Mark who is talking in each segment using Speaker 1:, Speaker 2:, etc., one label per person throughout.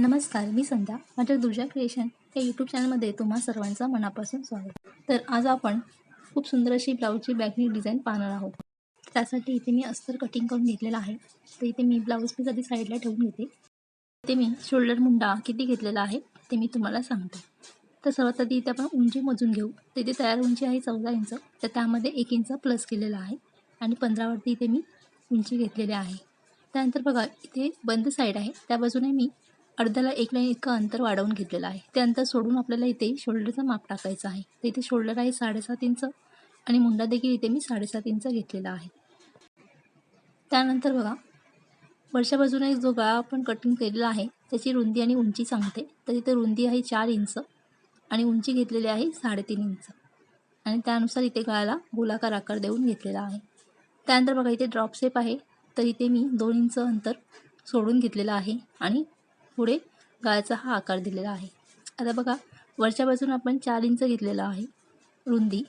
Speaker 1: नमस्कार मी संध्या माझ्या दुर्जा क्रिएशन या यूट्यूब चॅनलमध्ये तुम्हा सर्वांचं मनापासून स्वागत. तर आज आपण खूप सुंदर अशी ब्लाऊजची बॅकनी डिझाईन पाहणार आहोत. त्यासाठी इथे मी अस्तर कटिंग करून घेतलेला आहे. तर इथे मी ब्लाऊज पीस आधी साईडला ठेवून घेते. इथे मी शोल्डर मुंडा किती घेतलेला आहे ते मी तुम्हाला सांगते. तर सर्वात आधी इथे आपण उंची मोजून घेऊ. तर इथे तयार उंची आहे चौदा इंच तर त्यामध्ये एक इंच प्लस केलेला आहे. आणि पंधरावरती इथे मी उंची घेतलेली आहे. त्यानंतर बघा इथे बंद साईड आहे. त्या बाजूने मी अर्ध्याला एक लाईन इतकं अंतर वाढवून घेतलेलं आहे. ते अंतर सोडून आपल्याला इथे शोल्डरचं माप टाकायचं आहे. तर इथे शोल्डर आहे साडेसात इंच आणि मुंडा देखील इथे मी साडेसात इंच घेतलेला आहे. त्यानंतर बघा वरच्या बाजूने जो गळा आपण कटिंग केलेला आहे त्याची रुंदी आणि उंची सांगते. तर इथे रुंदी आहे चार इंच आणि उंची घेतलेली आहे साडेतीन इंच. आणि त्यानुसार इथे गळाला गोलाकार आकार देऊन घेतलेला आहे. त्यानंतर बघा इथे ड्रॉप शेप आहे. तर इथे मी दोन इंच अंतर सोडून घेतलेलं आहे आणि पुढे गाळ्याचा हा आकार दिलेला आहे. आता बघा वरच्या बाजून आपण चार इंच घेतलेला आहे रुंदी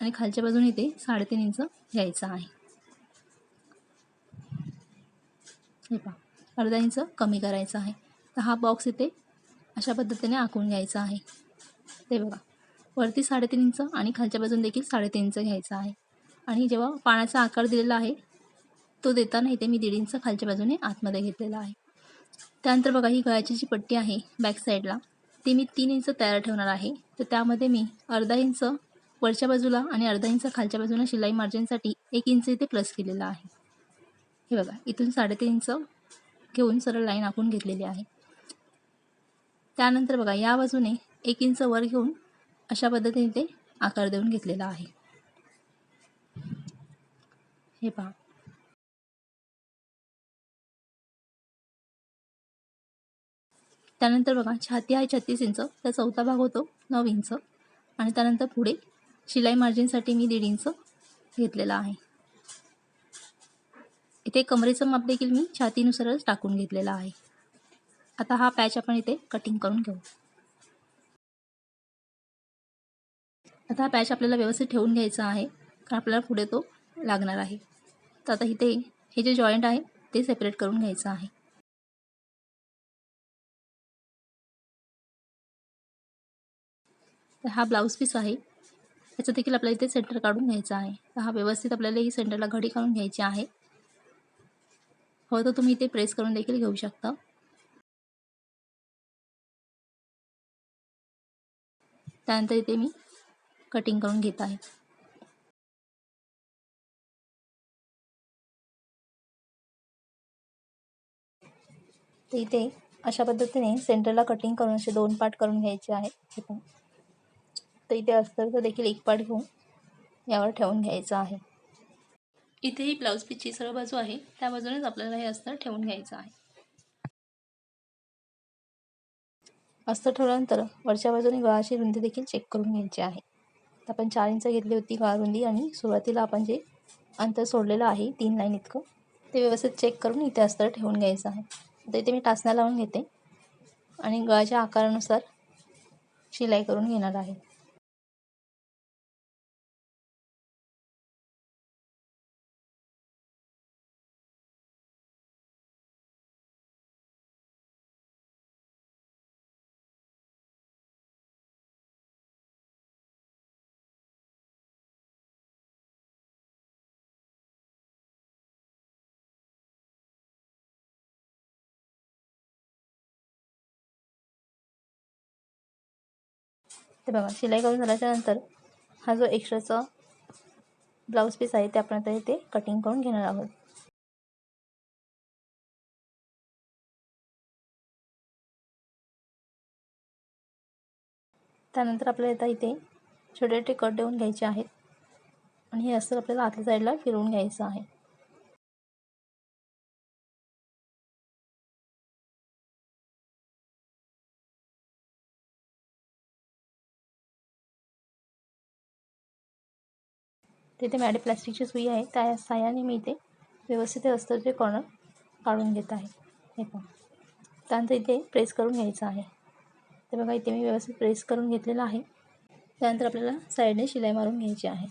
Speaker 1: आणि खालच्या बाजूने इथे साडेतीन इंच घ्यायचं आहे. हे पहा अर्धा इंच कमी करायचं आहे. तर हा बॉक्स इथे अशा पद्धतीने आखून घ्यायचा आहे. ते बघा वरती साडेतीन इंच आणि खालच्या बाजून देखील साडेतीन इंच घ्यायचा आहे. आणि जेव्हा पाण्याचा आकार दिलेला आहे तो देताना इथे मी दीड इंच खालच्या बाजूने आतमध्ये घेतलेला आहे. त्यानंतर बघा ही गळ्याची जी पट्टी आहे बॅक साईडला ती मी तीन इंच तयार ठेवणार आहे. तर त्यामध्ये मी अर्धा इंच वरच्या बाजूला आणि अर्धा इंच खालच्या बाजूला शिलाई मार्जिनसाठी एक इंच इथे प्लस केलेला आहे. हे बघा इथून साडेतीन इंच घेऊन सरळ लाईन आखून घेतलेली आहे. त्यानंतर बघा या बाजूने एक इंच वर घेऊन अशा पद्धतीने ते आकार देऊन घेतलेला आहे. हे पहा. त्यानंतर बघा छाती आहे छत्तीस इंच त्या चौथा भाग होतो नऊ इंच. आणि त्यानंतर पुढे शिलाई मार्जिनसाठी मी दीड इंच घेतलेला आहे. इथे कमरेचं माप देखील मी छातीनुसारच टाकून घेतलेला आहे. आता हा पॅच आपण इथे कटिंग करून घेऊ. आता हा पॅच आपल्याला व्यवस्थित ठेवून घ्यायचा आहे कारण आपल्याला पुढे तो लागणार आहे. तर आता इथे हे जे जॉईंट आहे ते सेपरेट करून घ्यायचं आहे. तर हा ब्लाऊज पीस आहे. याचं देखील आपल्याला इथे सेंटर काढून घ्यायचा आहे. तर हा व्यवस्थित आपल्याला ही सेंटरला घडी काढून घ्यायची आहे. हो तर तुम्ही इथे प्रेस करून देखील घेऊ शकता. त्यानंतर इथे मी कटिंग करून घेत आहे. तर इथे अशा पद्धतीने सेंटरला कटिंग करून असे दोन पार्ट करून घ्यायचे आहे तर इथे अस्तरचं देखील एक पाठ घेऊन यावर ठेवून घ्यायचं आहे. इथे ही ब्लाऊज पीसची सर्व बाजू आहे. त्या बाजूनेच आपल्याला हे अस्तर ठेवून घ्यायचं आहे. अस्तर ठेवल्यानंतर वरच्या बाजूने गळाची रुंदी देखील चेक करून घ्यायची आहे. आपण चार इंच घेतली होती गळा रुंदी आणि सुरुवातीला आपण जे अंतर सोडलेलं आहे तीन लाईन इतकं ते व्यवस्थित चेक करून इथे अस्तर ठेवून घ्यायचं आहे. आता इथे मी टाचण्या लावून घेते आणि गळाच्या आकारानुसार शिलाई करून घेणार आहे. हे बघा शिलाई करून झाल्याच्यानंतर हा जो एक्स्ट्राचा ब्लाऊज पीस आहे ते आपण आता इथे कटिंग करून घेणार आहोत. त्यानंतर आपल्याला आता इथे छोटे छोटे कट देऊन घ्यायचे आहेत. आणि हे असं आपल्याला आतल्या साईडला फिरवून घ्यायचं आहे. तिथे मॅडे प्लास्टिकची सुई आहे. त्या साह्याने मी इथे व्यवस्थित असतं कॉर्नर काढून घेत आहे. हे पण त्यानंतर इथे प्रेस करून घ्यायचं आहे. ते बघा इथे मी व्यवस्थित प्रेस करून घेतलेलं आहे. त्यानंतर आपल्याला साईडने शिलाई मारून घ्यायची आहे.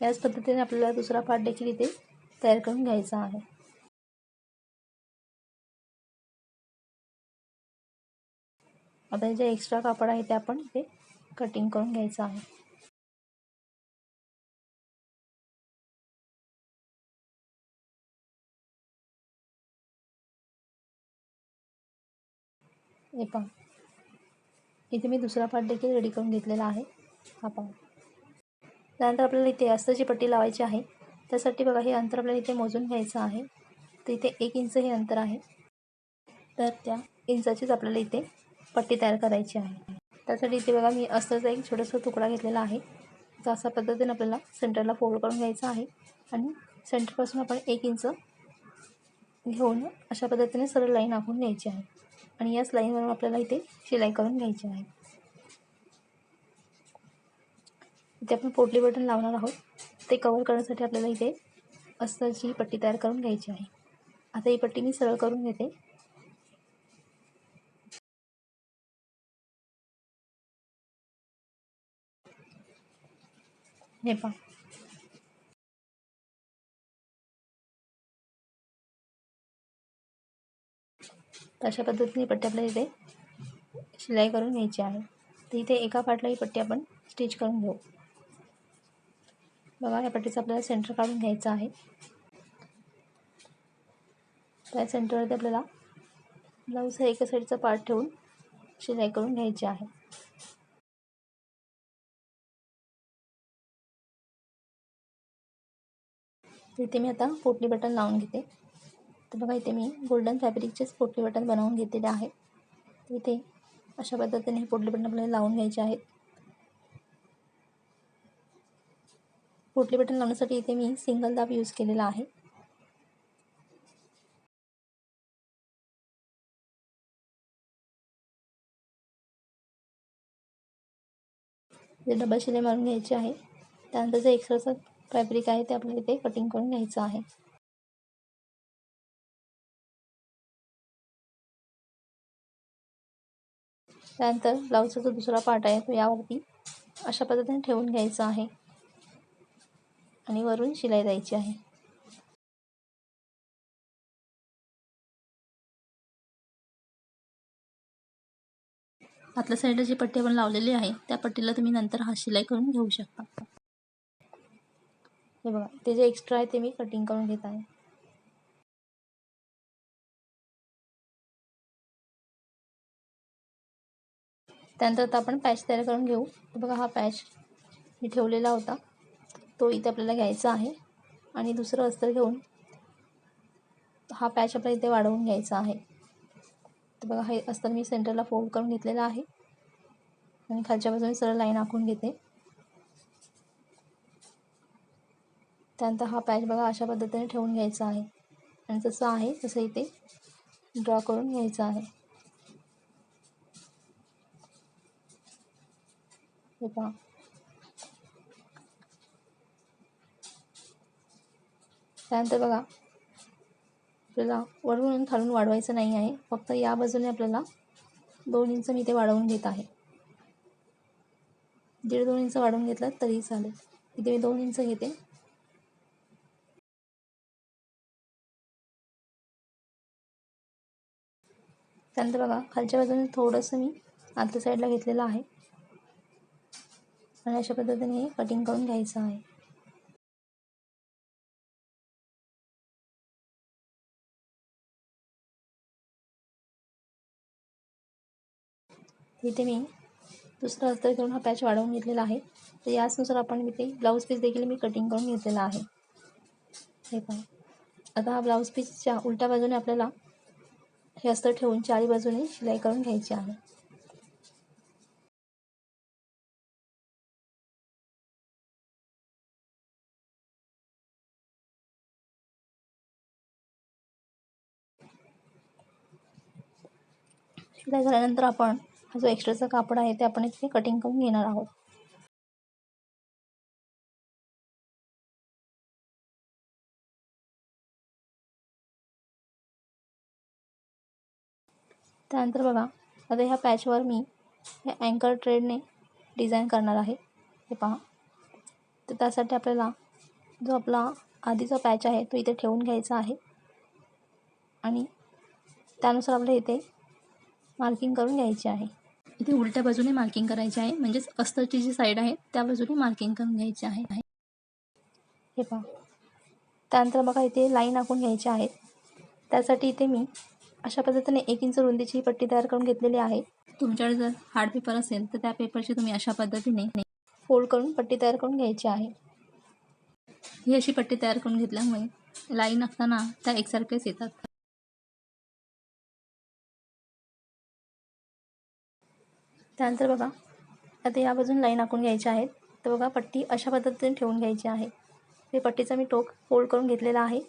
Speaker 1: याच पद्धतीने आपल्याला दुसरा पार्ट देखील इथे तयार करून घ्यायचा आहे. आता जे एक्स्ट्रा कापड आहे ते आपण इथे कटिंग करून घ्यायचं आहे. हे पहा. इथे मी दुसरा पार्ट देखील रेडी करून घेतलेला आहे. हा पहा. त्यानंतर आपल्याला इथे अस्ताची पट्टी लावायची आहे. त्यासाठी बघा हे अंतर आपल्याला इथे मोजून घ्यायचं आहे. तर इथे एक इंच हे अंतर आहे. तर त्या इंचाचीच आपल्याला इथे पट्टी तयार करायची आहे. त्यासाठी इथे बघा मी असंच एक छोटासा तुकडा घेतलेला आहे. तर अशा पद्धतीने आपल्याला सेंटरला फोल्ड करून घ्यायचा आहे. आणि सेंटरपासून आपण एक इंच घेऊन अशा पद्धतीने सरळ लाईन आखून घ्यायची आहे. आणि याच लाईनवरून आपल्याला इथे शिलाई करून घ्यायची आहे. इथे आपण पोटली बटन लावणार आहोत. ते कवर करण्यासाठी आपल्याला इथे अस्ताची पट्टी तयार करून घ्यायची आहे. आता ही पट्टी मी सरळ करून घेते. हे पहा अशा पद्धतीने पट्टी आपल्याला इथे शिलाई करून घ्यायची आहे. तर इथे एका पाटला ही पट्टी आपण स्टिच करून घेऊ. बघा या पट्टीचं आपल्याला सेंटर काढून घ्यायचं आहे. त्या सेंटरवरती आपल्याला ब्लाऊज हा एका साईडचा पार्ट ठेवून शिलाई करून घ्यायची आहे. इथे मी आता पोटली बटन लावून घेते. तर बघा इथे मी गोल्डन फॅब्रिकचेच पोटली बटन बनवून घेतलेले आहे. तर इथे अशा पद्धतीने हे पोटली बटन आपल्याला लावून घ्यायचे आहेत. पोटली बटन लावण्यासाठी इथे मी सिंगल दाब यूज केलेला आहे. जे डबल शिलाई मारून घ्यायची आहे. त्यानंतर जे एक्स्ट्राचं फॅब्रिक आहे ते आपल्याला इथे कटिंग करून घ्यायचं आहे. त्यानंतर ब्लाऊजचा जो दुसरा पार्ट आहे तो यावरती अशा पद्धतीने ठेवून घ्यायचा आहे. आणि वरून शिलाई द्यायची आहे. आतल्या साईडला जी पट्टी आपण लावलेली आहे त्या पट्टीला तुम्ही नंतर हा शिलाई करून घेऊ शकता. हे बघा ते जे एक्स्ट्रा आहे ते मी कटिंग करून घेत आहे. त्यानंतर आता आपण पॅच तयार करून घेऊ. बघा हा पॅच मी ठेवलेला होता. तो इथे आपल्याला घ्यायचा आहे. आणि दुसरं अस्तर घेऊन हा पॅच आपल्याला इथे वाढवून घ्यायचा आहे. तर बघा हे अस्तर मी सेंटरला फोल्ड करून घेतलेला आहे. आणि खालच्या बाजूने सरळ लाईन आखून घेते. त्यानंतर हा पॅच बघा अशा पद्धतीने ठेवून घ्यायचा आहे. आणि जसं आहे तसं इथे ड्रॉ करून घ्यायचं आहे. हे पहा. त्यानंतर बघा आपल्याला वरून खालून वाढवायचं नाही आहे. फक्त या बाजूने आपल्याला दोन इंच मी ते वाढवून घेत आहे. दीड दोन इंच वाढवून घेतलं तरी चालेल. इथे मी दोन इंच घेते. त्यानंतर बघा खालच्या बाजूने थोडंसं मी आतल्या साईडला घेतलेलं आहे. आणि अशा पद्धतीने कटिंग करून घ्यायचं आहे. इथे मी दुसरा अस्तर करून हा पॅच वाढवून घेतलेला आहे. तर याचनुसार आपण इथे ब्लाऊज पीस देखील मी कटिंग करून घेतलेला आहे. हे पहा. आता हा ब्लाऊज पीसच्या उलट्या बाजूने आपल्याला हे अस्तर ठेवून चारी बाजूने शिलाई करून घ्यायची आहे. शिलाई झाल्यानंतर आपण हा जो एक्स्ट्राचा कापड आहे ते आपण इथे कटिंग करून घेणार आहोत. त्यानंतर बघा आता ह्या पॅचवर मी हे अँकर ट्रेडने डिझाईन करणार आहे. हे पहा. तर त्यासाठी आपल्याला जो आपला आधीचा पॅच आहे तो इथे ठेवून घ्यायचा आहे. आणि त्यानुसार आपल्याला इथे मार्किंग करून घ्यायची आहे. इथे उलट्या बाजूने मार्किंग करायची आहे. म्हणजेच अस्तरची जी साईड आहे त्या बाजूने मार्किंग करून घ्यायची आहे. हे पहा. त्यानंतर बघा इथे लाईन आखून घ्यायच्या आहेत. त्यासाठी इथे मी अशा पद्धतीने एक इंच रुंदीची पट्टी तयार करून घेतलेली आहे. तुमच्याकडे जर हार्ड पेपर असेल तर त्या पेपरची तुम्ही अशा पद्धतीने फोल्ड करून पट्टी तयार करून घ्यायची आहे. ही अशी पट्टी तयार करून घेतल्यामुळे लाईन आखताना त्या एकसारख्याच येतात. त्यानंतर बघा आता या बाजून लाईन आखून घ्यायच्या आहेत. तर बघा पट्टी अशा पद्धतीने ठेवून घ्यायची आहे. ते पट्टीचा मी टोक फोल्ड करून घेतलेला आहे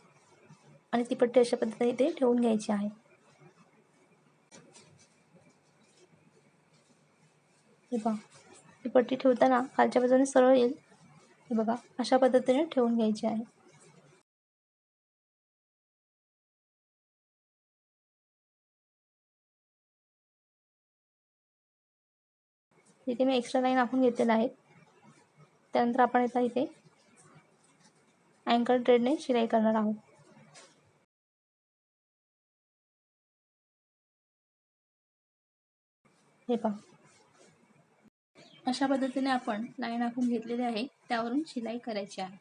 Speaker 1: आणि ती पट्टी अशा पद्धतीने इथे ठेवून घ्यायची आहे. हे पहा ही पट्टी ठेवताना खालच्या बाजूने सरळ येईल. हे बघा अशा पद्धतीने ठेवून घ्यायची आहे. इथे मी एक्स्ट्रा लाईन आखून घेतलेला आहे. त्यानंतर आपण आता इथे अँकर ट्रेडने शिलाई करणार आहोत. हे पहा. अशा पद्धतीने आपण लाईन आखून घेतलेली आहे. त्यावरून शिलाई करायची आहे.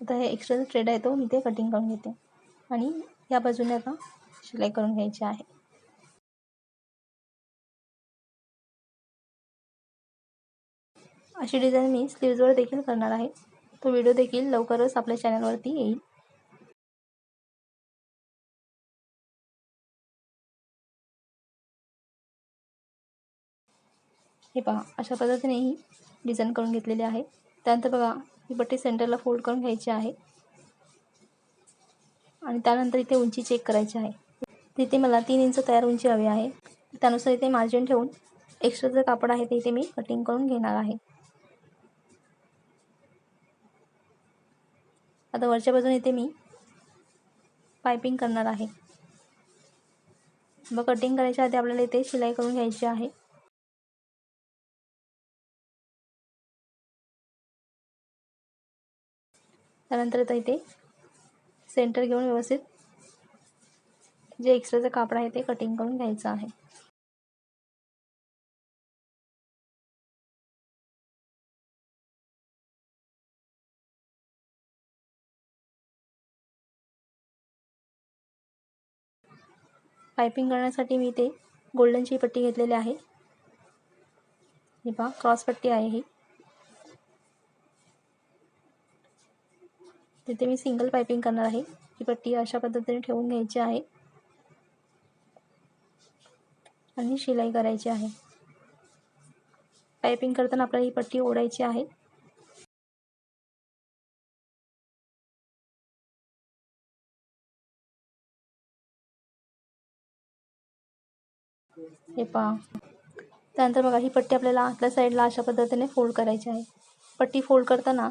Speaker 1: आता हे एक्स्ट्राचा ट्रेड आहे तो मी ते कटिंग करून घेते. आणि या बाजूने आता शिलाई करून घ्यायची आहे. अशी डिझाईन मी स्लीव्जवर देखील करणार आहे. तो व्हिडिओ देखील लवकरच आपल्या चॅनलवरती येईल. हे पहा अशा पद्धतीने ही डिझाईन करून घेतलेली आहे. त्यानंतर बघा ही पट्टी सेंटरला फोल्ड करून घ्यायची आहे. आणि त्यानंतर इथे उंची चेक करायची आहे. तिथे मला तीन इंच तयार उंची हवी आहे. त्यानुसार इथे मार्जिन ठेवून एक्स्ट्राचं कापड आहे ते इथे मी कटिंग करून घेणार आहे. आता वरच्या बाजूने इथे मी पायपिंग करणार आहे. मग कटिंग करायच्या आधी आपल्याला इथे शिलाई करून घ्यायची आहे. त्यानंतर आता इथे सेंटर घेऊन व्यवस्थित जे एक्स्ट्राचं कापड आहे ते कटिंग करून घ्यायचं आहे. पायपिंग करण्यासाठी मी इथे गोल्डनची पट्टी घेतलेली आहे. हे पहा क्रॉस पट्टी आहे ही. तिथे मी सिंगल पायपिंग करणार आहे. ही पट्टी अशा पद्धतीने ठेवून घ्यायची आहे. आणि शिलाई करायची आहे. पायपिंग करताना आपल्याला ही पट्टी ओढायची आहे. हे पहा. त्यानंतर बघा ही पट्टी आपल्याला आतल्या साईडला अशा पद्धतीने फोल्ड करायची आहे. पट्टी फोल्ड करताना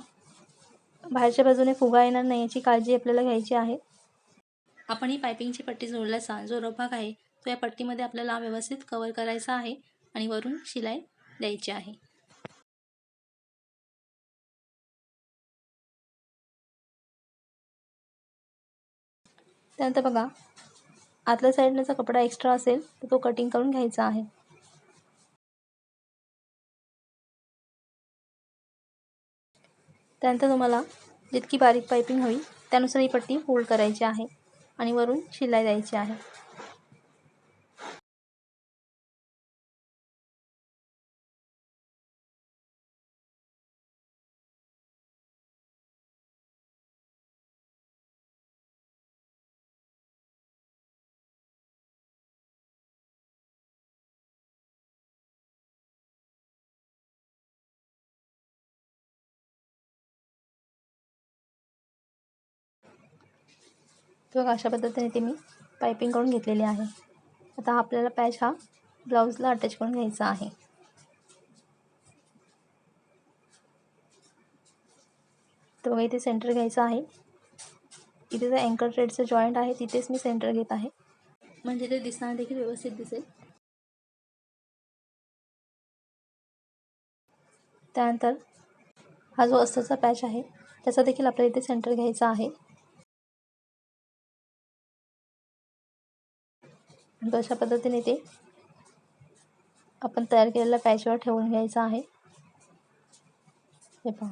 Speaker 1: बाहेरच्या बाजूने फुगा येणार नाही याची काळजी आपल्याला घ्यायची आहे. आपण ही पायपिंगची पट्टी जोडल्याचा जो रभाग आहे तो या पट्टीमध्ये आपल्याला व्यवस्थित कवर करायचा आहे आणि वरून शिलाई द्यायची आहे. त्यानंतर बघा आतल्या साईडचा कपडा एक्स्ट्रा असेल तर तो कटिंग करून घ्यायचा आहे. त्यानंतर तुम्हाला जितकी बारीक पायपिंग होईल त्यानुसार ही पट्टी फोल्ड करायची आहे आणि वरून शिलाई द्यायची आहे. किंवा अशा पद्धतीने ते मी पायपिंग करून घेतलेले आहे. आता आपल्याला पॅच हा ब्लाऊजला अटॅच करून घ्यायचा आहे. तो इथे सेंटर घ्यायचा आहे. इथे जे अँकर ट्रेडचं जॉईंट आहे तिथेच मी सेंटर घेत आहे. म्हणजे ते दिसणार देखील व्यवस्थित दिसेल. त्यानंतर हा जो अस्तरचा पॅच आहे त्याचा देखील आपल्याला इथे सेंटर घ्यायचा आहे. अशा पद्धतीने ते आपण तयार केलेल्या पॅचवर ठेवून घ्यायचं आहे. हे पहा.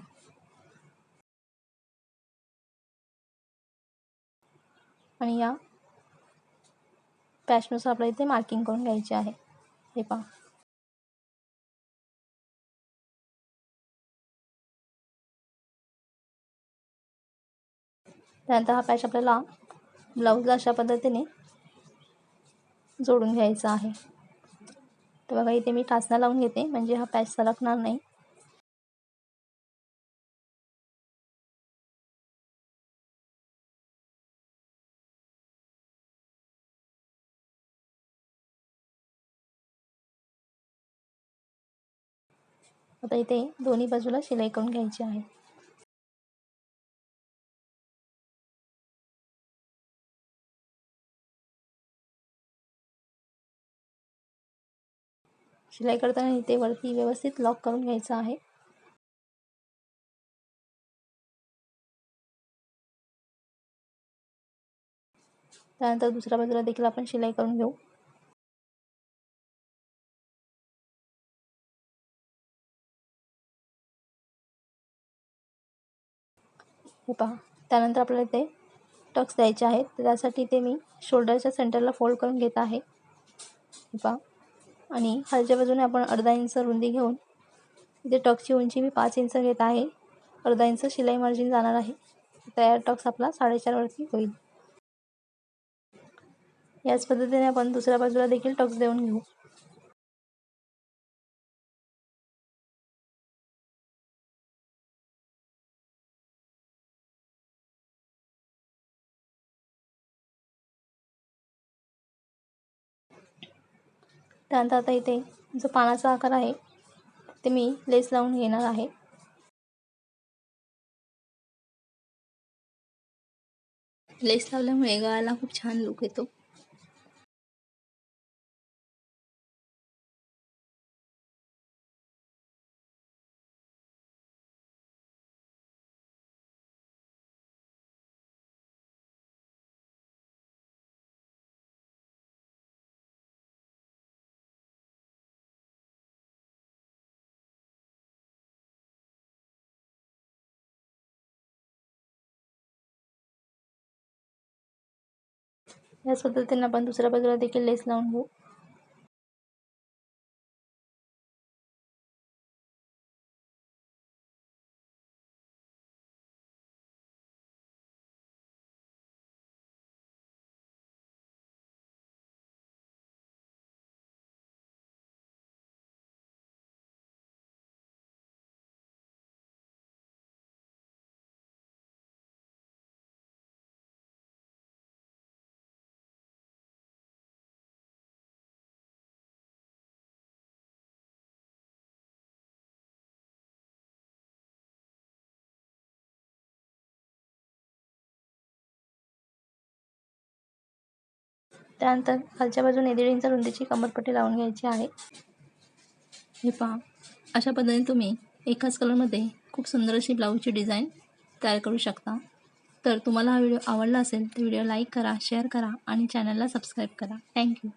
Speaker 1: आणि या पॅचनुसार आपल्याला इथे मार्किंग करून घ्यायची आहे. हे पहा. त्यानंतर हा पॅच आपल्याला ब्लाऊजला अशा पद्धतीने जोडून घ्यायचा आहे. तर बघा इथे मी टाचना लावून घेते. म्हणजे हा पॅच सरकणार नाही. आता इथे दोन्ही बाजूला शिलाई करून घ्यायची आहे. शिलाई करताना इथे वरती व्यवस्थित लॉक करून घ्यायचं आहे. त्यानंतर दुसऱ्या बाजूला देखील आपण शिलाई करून घेऊ. हे पहा. त्यानंतर आपल्याला इथे टक्स द्यायचे आहेत. त्यासाठी ते मी शोल्डरच्या सेंटरला फोल्ड करून घेत आहे. हे पहा. आणि खालच्या बाजूने आपण अर्धा इंच रुंदी घेऊन इथे टक्सची उंची मी पाच इंच घेत आहे. अर्धा इंच शिलाई मार्जिन जाणार आहे. तयार टक्स आपला साडेचारवरती होईल. याच पद्धतीने आपण दुसऱ्या बाजूला देखील टक्स देऊन घेऊ. त्यानंतर आता इथे जो पानाचा आकार आहे ते मी लेस लावून घेणार आहे. लेस लावल्यामुळे गळाला खूप छान लुक येतो. याच पद्धतीने आपण दुसऱ्या बाजूला देखील लेस लावून घेऊ. त्यानंतर खालच्या बाजूने दीड इंच रुंदीची कमरपट्टी लावून घ्यायची आहे. हे पहा. अशा पद्धतीने तुम्ही एकाच कलरमध्ये खूप सुंदर अशी ब्लाऊजची डिझाईन तयार करू शकता. तर तुम्हाला हा व्हिडिओ आवडला असेल तर व्हिडिओ लाईक करा शेअर करा आणि चॅनलला सबस्क्राईब करा. थँक्यू